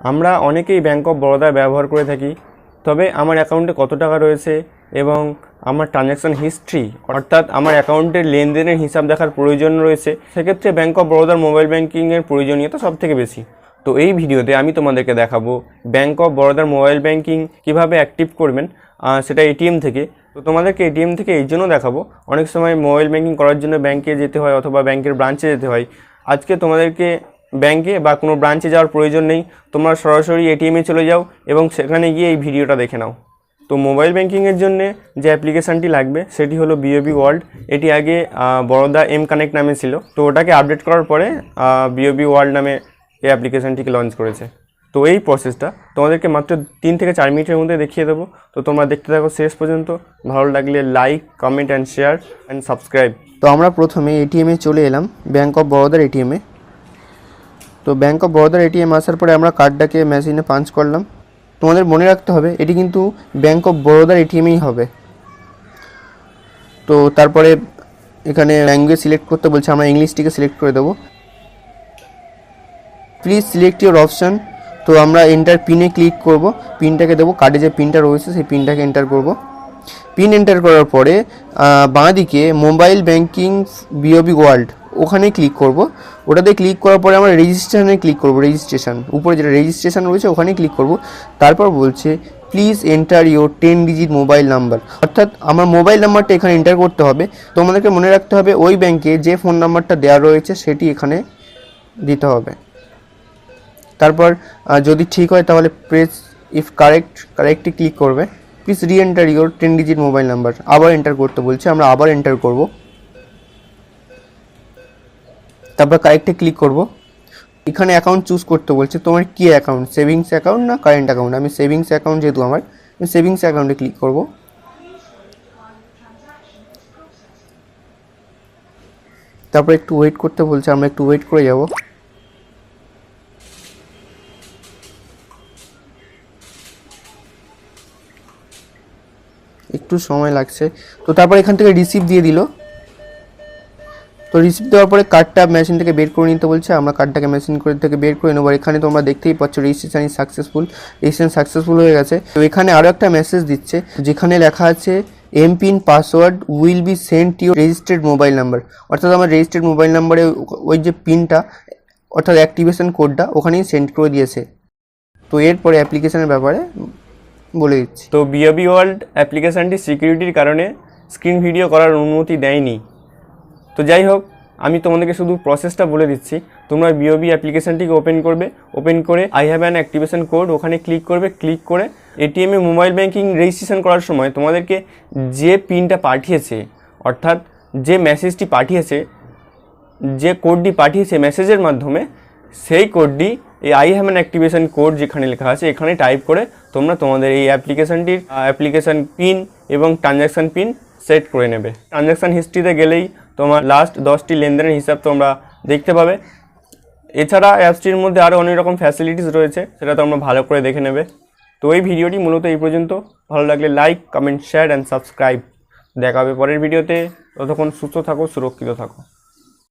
আমরা অনেকেই bank of Baroda ব্যবহার করে থাকি, তবে আমার অ্যাকাউন্টে কত টাকা রয়েছে এবং আমার ট্রানজ্যাকশন হিস্ট্রি অর্থাৎ আমার অ্যাকাউন্টের লেনদেনের হিসাব দেখার প্রয়োজন রয়েছে, সেক্ষেত্রে ব্যাঙ্ক অফ বরোদার মোবাইল ব্যাঙ্কিংয়ের প্রয়োজনীয়তা সব থেকে বেশি। তো এই ভিডিওতে আমি তোমাদেরকে দেখাবো ব্যাঙ্ক অফ বরোদার মোবাইল ব্যাঙ্কিং কীভাবে অ্যাক্টিভ করবেন সেটা এটিএম থেকে। তো তোমাদেরকে এটিএম থেকে এই জন্য দেখাবো, অনেক সময় মোবাইল ব্যাঙ্কিং করার জন্য ব্যাঙ্কে যেতে হয় অথবা ব্যাংকের ব্রাঞ্চে যেতে হয়। আজকে তোমাদেরকে ব্যাংকে বা কোনো ব্রাঞ্চে যাওয়ার প্রয়োজন নেই। তোমরা সরাসরি এটিএমে চলে যাও এবং সেখানে গিয়ে এই ভিডিওটা দেখে নাও। তো মোবাইল ব্যাঙ্কিংয়ের জন্য যে অ্যাপ্লিকেশানটি লাগবে, সেটি হলো বিওবি ওয়ার্ল্ড। এটি আগে বরোদা এম কানেক্ট নামে ছিল। তো ওটাকে আপডেট করার পরে বিওবি ওয়ার্ল্ড নামে এই অ্যাপ্লিকেশানটিকে লঞ্চ করেছে। তো এই প্রসেসটা তোমাদেরকে মাত্র তিন থেকে চার মিনিটের মধ্যে দেখিয়ে দেবো। তো তোমরা দেখতে থাকো শেষ পর্যন্ত। ভালো লাগলে like, comment, and share, and subscribe. তো আমরা প্রথমে এটিএমে চলে এলাম। ব্যাঙ্ক অফ বরোদার এটিএমে তো ব্যাঙ্ক অফ বরোদার এটিএম আসার পরে আমরা কার্ডটাকে মেশিনে পাঞ্চ করলাম। তোমাদের মনে রাখতে হবে, এটি কিন্তু ব্যাঙ্ক অফ বরোদার এটিএমেই হবে। তো তারপরে এখানে ল্যাঙ্গুয়েজ সিলেক্ট করতে বলছে, আমরা ইংলিশটিকে সিলেক্ট করে দেবো। প্লিজ সিলেক্ট ইউর অপশান তো আমরা এন্টার পিনে ক্লিক করব। পিনটাকে দেবো কার্ডে যে পিনটা রয়েছে, সেই পিনটাকে এন্টার করব। পিন এন্টার করার পরে বাঁদিকে মোবাইল ব্যাংকিং বিওবি ওয়ার্ল্ড ওখানে ক্লিক করব। ওটাতে ক্লিক করার পরে আমরা রেজিস্ট্রেশনে ক্লিক করব রেজিস্ট্রেশন উপরে যেটা রেজিস্ট্রেশন রয়েছে ওখানে ক্লিক করব। তারপর বলছে please enter your ten digit mobile number অর্থাৎ আমার মোবাইল নাম্বারটা এখানে এন্টার করতে হবে। তোমাদেরকে মনে রাখতে হবে, ওই ব্যাংকে যে ফোন নাম্বারটা দেওয়া রয়েছে, সেটি এখানে দিতে হবে। তারপর যদি ঠিক হয়, তাহলে প্রেস ইফ কারেক্ট কারেক্টে ক্লিক করবে। Please reenter your ten digit mobile number আবার এন্টার করতে বলছে, আমরা আবার এন্টার করব। তারপর কারেক্টে ক্লিক করব। এখানে অ্যাকাউন্ট চুজ করতে বলছে, তোমার কি অ্যাকাউন্ট সেভিংস অ্যাকাউন্ট না কারেন্ট অ্যাকাউন্ট আমি সেভিংস অ্যাকাউন্ট যেহেতু আমার, আমি সেভিংস অ্যাকাউন্টে ক্লিক করব। তারপর একটু ওয়েট করতে বলছে, আমরা একটু ওয়েট করে যাব। একটু সময় লাগছে। তো তারপর এখান থেকে রিসিভ দিয়ে দিল। তো রিসিপ্ট দেওয়ার পরে কার্ডটা মেশিন থেকে বের করে নিতে বলছে, আমরা কার্ডটাকে মেশিন করে থেকে বের করে নেব। এখানে তোমরা দেখতেই পাচ্ছ রেজিস্ট্রেশন সাকসেসফুল রেজিস্ট্রেশন সাকসেসফুল হয়ে গেছে। তো এখানে আরও একটা মেসেজ দিচ্ছে, যেখানে লেখা আছে M PIN password will be send to registered mobile number অর্থাৎ আমার রেজিস্টার্ড মোবাইল নাম্বারে ওই যে পিনটা অর্থাৎ অ্যাক্টিভেশন কোডটা ওখানেই সেন্ড করে দিয়েছে। তো এরপরে অ্যাপ্লিকেশনের ব্যাপারে বলে দিচ্ছি। তো বিওবি ওয়ার্ল্ড অ্যাপ্লিকেশানটি সিকিউরিটির কারণে স্ক্রিন ভিডিও করার অনুমতি দেয়নি। তো যাই হোক আমি তোমাদেরকে শুধু প্রসেসটা বলে দিচ্ছি। তোমরা বিওবি অ্যাপ্লিকেশানটিকে ওপেন করবে। ওপেন করে I have an activation code ওখানে ক্লিক করবে। ক্লিক করে এটিএমে মোবাইল ব্যাঙ্কিং রেজিস্ট্রেশন করার সময় তোমাদেরকে যে পিনটা পাঠিয়েছে, অর্থাৎ যে মেসেজটি পাঠিয়েছে, যে কোডটি পাঠিয়েছে মেসেজের মাধ্যমে, সেই কোডটি এই I have an activation code যেখানে লেখা আছে, এখানে টাইপ করে তোমরা তোমাদের এই অ্যাপ্লিকেশনটির অ্যাপ্লিকেশন পিন এবং ট্রানজ্যাকশন পিন সেট করে নেবে। ট্রানজ্যাকশন হিস্ট্রিতে গেলেই তোমার লাস্ট দশটি লেনদেনের হিসাব তোমরা দেখতে পাবে। এছাড়া অ্যাপসটির মধ্যে আরও অনেক রকম ফ্যাসিলিটিস রয়েছে, সেটা তোমরা ভালো করে দেখে নেবে। তো এই ভিডিওটি মূলত এই পর্যন্ত। ভালো লাগলে like comment share and subscribe দেখা হবে পরের ভিডিওতে। ততক্ষণ সুস্থ থাকো, সুরক্ষিত থাকো।